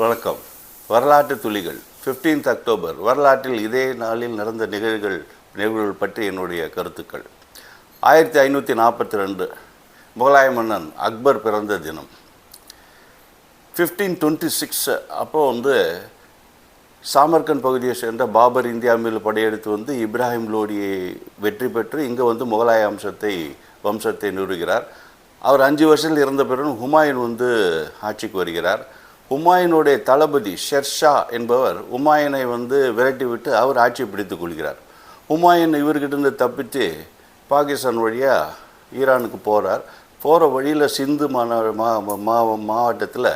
வணக்கம். வரலாற்று துளிகள். 15th அக்டோபர் வரலாற்றில் இதே நாளில் நடந்த நிகழ்வுகள் நிகழ்வுகள் பற்றி என்னுடைய கருத்துக்கள். ஆயிரத்தி ஐநூற்றி நாற்பத்தி ரெண்டு முகலாய மன்னன் அக்பர் பிறந்த தினம். ஃபிஃப்டீன் டுவெண்ட்டி சிக்ஸ் அப்போது வந்து சாமர்கண்ட் பகுதியை சேர்ந்த பாபர் இந்தியா மீது படையெடுத்து வந்து இப்ராஹிம் லோடியை வெற்றி பெற்று இங்கே வந்து முகலாய அம்சத்தை வம்சத்தை நிறுவுகிறார். அவர் அஞ்சு வருஷத்தில் இறந்த பிறகு ஹுமாயூன் வந்து ஆட்சிக்கு வருகிறார். ஹுமாயூனுடைய தளபதி ஷெர்ஷா என்பவர் ஹுமாயூனை வந்து விரட்டிவிட்டு அவர் ஆட்சி பிடித்து கொள்கிறார். உமாயன் இவர்கிட்ட இருந்து தப்பித்து பாகிஸ்தான் வழியாக ஈரானுக்கு போகிறார் போகிற வழியில் சிந்து மா மாவட்டத்தில்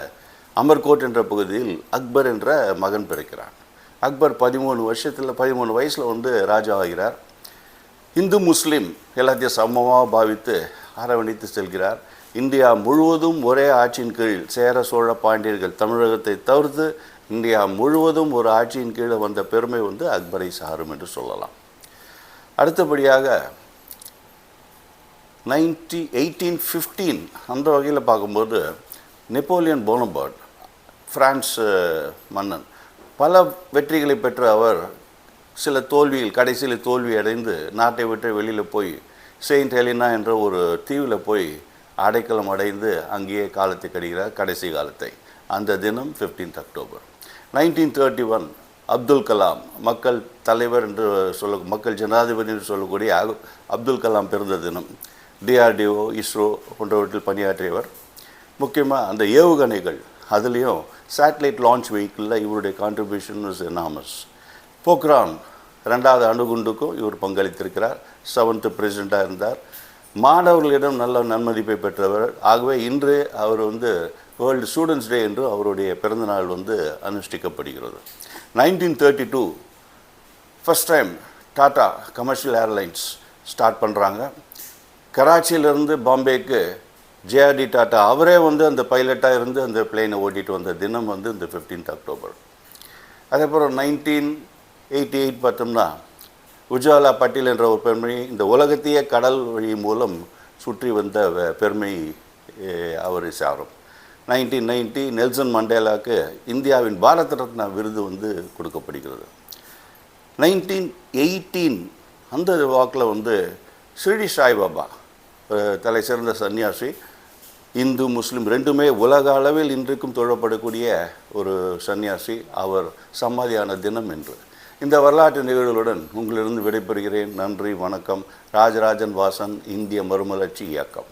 அமர்கோட் என்ற பகுதியில் அக்பர் என்ற மகன் பிறக்கிறான். அக்பர் பதிமூணு வருஷத்தில் பதிமூணு வயசில் வந்து ராஜா ஆகிறார் இந்து முஸ்லீம் எல்லாத்தையும் சமமாக பாவித்து அரவணைத்து செல்கிறார். இந்தியா முழுவதும் ஒரே ஆட்சியின் கீழ் சேர சோழ பாண்டியர்கள் தமிழகத்தை தவிர்த்து இந்தியா முழுவதும் ஒரு ஆட்சியின் கீழே வந்த பெருமை வந்து அக்பரை சாரும் என்று சொல்லலாம். அடுத்தபடியாக நைன்டி எயிட்டீன் ஃபிஃப்டீன் அந்த வகையில் பார்க்கும்போது நெப்போலியன் போனபர்ட் பிரான்ஸ் மன்னன் பல வெற்றிகளை பெற்ற அவர் சில தோல்வியில் கடைசியில் தோல்வி அடைந்து நாட்டை விட்டு வெளியில் போய் செயின்ட் ஹெலினா என்ற ஒரு தீவில் போய் அடைக்கலம் அடைந்து அங்கேயே காலத்தை கடிகிறார் கடைசி காலத்தை. அந்த தினம் 15th October nineteen thirty one Abdul Kalam மக்கள் தலைவர் என்று சொல்ல மக்கள் ஜனாதிபதி என்று சொல்லக்கூடிய அப்துல் கலாம் பிறந்த தினம். டிஆர்டிஓ இஸ்ரோ போன்றவற்றில் பணியாற்றியவர். முக்கியமாக அந்த ஏவுகணைகள் அதுலேயும் சேட்டலைட் லான்ச் வெஹிக்கிளில் இவருடைய கான்ட்ரிபியூஷன் இஸ் எனாமஸ் போக்ரான் ரெண்டாவது அணுகுண்டுக்கும் இவர் பங்களித்திருக்கிறார். செவன்த்து பிரசிடெண்ட்டாக இருந்தார். மாணவர்களிடம் நல்ல நன்மதிப்பை பெற்றவர். ஆகவே இன்று அவர் வந்து வேர்ல்டு ஸ்டூடெண்ட்ஸ் டே என்று அவருடைய பிறந்தநாள் வந்து அனுஷ்டிக்கப்படுகிறது. Nineteen thirty two first time Tata commercial airlines start பண்ணுறாங்க கராச்சியிலேருந்து பாம்பேக்கு ஜேஆர்டி டாட்டா அவரே வந்து அந்த பைலட்டாக இருந்து அந்த பிளெயினை ஓட்டிகிட்டு வந்த தினம் வந்து இந்த 15th அக்டோபர் அதேபோல் நைன்டீன் எயிட்டி எயிட் பார்த்தோம்னா உஜ்வாலா பட்டேல் என்ற ஒரு பெருமை இந்த உலகத்தையே கடல் வழி மூலம் சுற்றி வந்த பெருமை அவர் சாரும். நைன்டீன் நைன்டி நெல்சன் மண்டேலாவுக்கு இந்தியாவின் பாரத ரத்னா விருது வந்து கொடுக்கப்படுகிறது. நைன்டீன் எயிட்டீன் அந்த வாக்கில் வந்து ஸ்ரீடி சாய்பாபா தலை சிறந்த சன்னியாசி இந்து முஸ்லீம் ரெண்டுமே உலக அளவில் இன்றைக்கும் தொழப்படக்கூடிய ஒரு சன்னியாசி அவர் சமாதியான தினம் என்று. இந்த வரலாற்று நிகழ்வுகளுடன் உங்களிருந்து விடைபெறுகிறேன். நன்றி வணக்கம். ராஜராஜன் வாசன் இந்திய மறுமலர்ச்சி இயக்கம்.